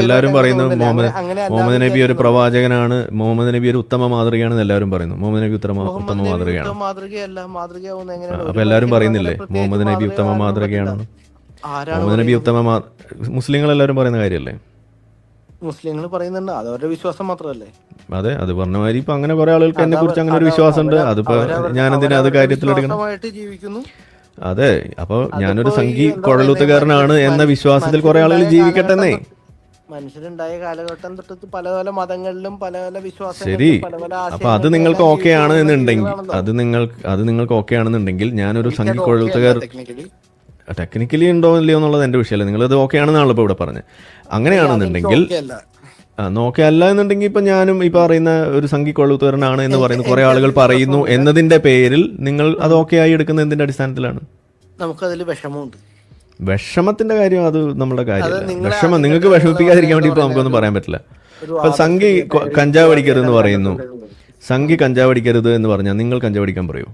എല്ലാവരും പറയുന്നു മുഹമ്മദ് മുഹമ്മദ് നബി ഒരു പ്രവാചകനാണ്. മുഹമ്മദ് നബി ഒരു ഉത്തമ മാതൃകയാണെന്ന് എല്ലാവരും പറയുന്നു. മുഹമ്മദ് നബി ഉത്തമ ഉത്തമ മാതൃകയാണ്. അപ്പൊ എല്ലാവരും പറയുന്നില്ലേ? മുഹമ്മദ് നബി ഉത്തമ മാതൃകയാണ് മുഹമ്മദ് നബി ഉത്തമ മുസ്ലിങ്ങൾ എല്ലാവരും പറയുന്ന കാര്യമല്ലേ മുസ്ലിങ്ങൾ പറയുന്നുണ്ട്. അത് അവരുടെ വിശ്വാസം മാത്രമല്ലേ? അതെ അത് പറഞ്ഞ മാതിരി ഇപ്പൊ അങ്ങനെ കുറെ ആളുകൾക്ക് എന്നെ കുറിച്ച് അങ്ങനെ ഒരു വിശ്വാസം ഉണ്ട് അതിപ്പോ ഞാനെന്തിനാ അത് കാര്യത്തിൽ ജീവിക്കുന്നു. അതെ അപ്പൊ ഞാനൊരു സംഘി കൊഴലൂത്തുകാരനാണ് എന്ന വിശ്വാസത്തിൽ കുറെ ആളുകൾ ജീവിക്കട്ടെന്നേ മനുഷ്യരുണ്ടായ കാലഘട്ടം തൊട്ട് പല പല മതങ്ങളിലും പല പല ശരി. വിശ്വാസങ്ങളിലും പല പല അപ്പൊ അത് ആശയങ്ങളിലും നിങ്ങൾക്ക് എല്ലാം ഓക്കെ ആണ് ജീവിക്കുന്ന എന്നുണ്ടെങ്കിൽ അത് നിങ്ങൾക്ക് അത് നിങ്ങൾക്ക് ഓക്കെ ആണെന്നുണ്ടെങ്കിൽ ഞാനൊരു എനിക്കത് കൊഴുത്തുകാർ okay അല്ല technically. ടെക്നിക്കലി ഉണ്ടോ ഇല്ലയോ എന്നുള്ളത് എന്റെ വിഷയമല്ല. നിങ്ങളത് ഓക്കെ ആണെന്നാണല്ലോ ഇപ്പൊ ഇവിടെ പറഞ്ഞത്. അങ്ങനെയാണെന്നുണ്ടെങ്കിൽ എനിക്ക് okay അല്ല. ആ നോക്കെ അല്ല എന്നുണ്ടെങ്കിൽ ഇപ്പൊ ഞാനും ഈ പറയുന്ന ഒരു സംഘി കൊഴുത്തുകാരനാണ് എന്ന് പറയുന്ന കുറെ ആളുകൾ പറയുന്നു എന്നതിന്റെ പേരിൽ നിങ്ങൾ അത് ഓക്കെ ആയി എടുക്കുന്ന എന്തിന്റെ അടിസ്ഥാനത്തിലാണ്. നമുക്കതിൽ വിഷമമുണ്ട്. വിഷമത്തിന്റെ കാര്യം അത് നമ്മുടെ നിങ്ങളെ വിഷമം നിങ്ങൾക്ക് നിങ്ങൾ വിഷമിപ്പിക്കാതിരിക്കാൻ വേണ്ടി ഇപ്പൊ നമുക്കൊന്നും പറയാൻ പറ്റില്ല. ഇപ്പൊ സംഘി കഞ്ചാവടിക്കരുത് കഞ്ചാവ് അടിക്കരുത് എന്ന് പറയുന്നു. സംഘി കഞ്ചാവ് അടിക്കരുത് എന്ന് പറഞ്ഞാൽ നിങ്ങൾ കഞ്ചാവ് അടിക്കാൻ പറയൂ.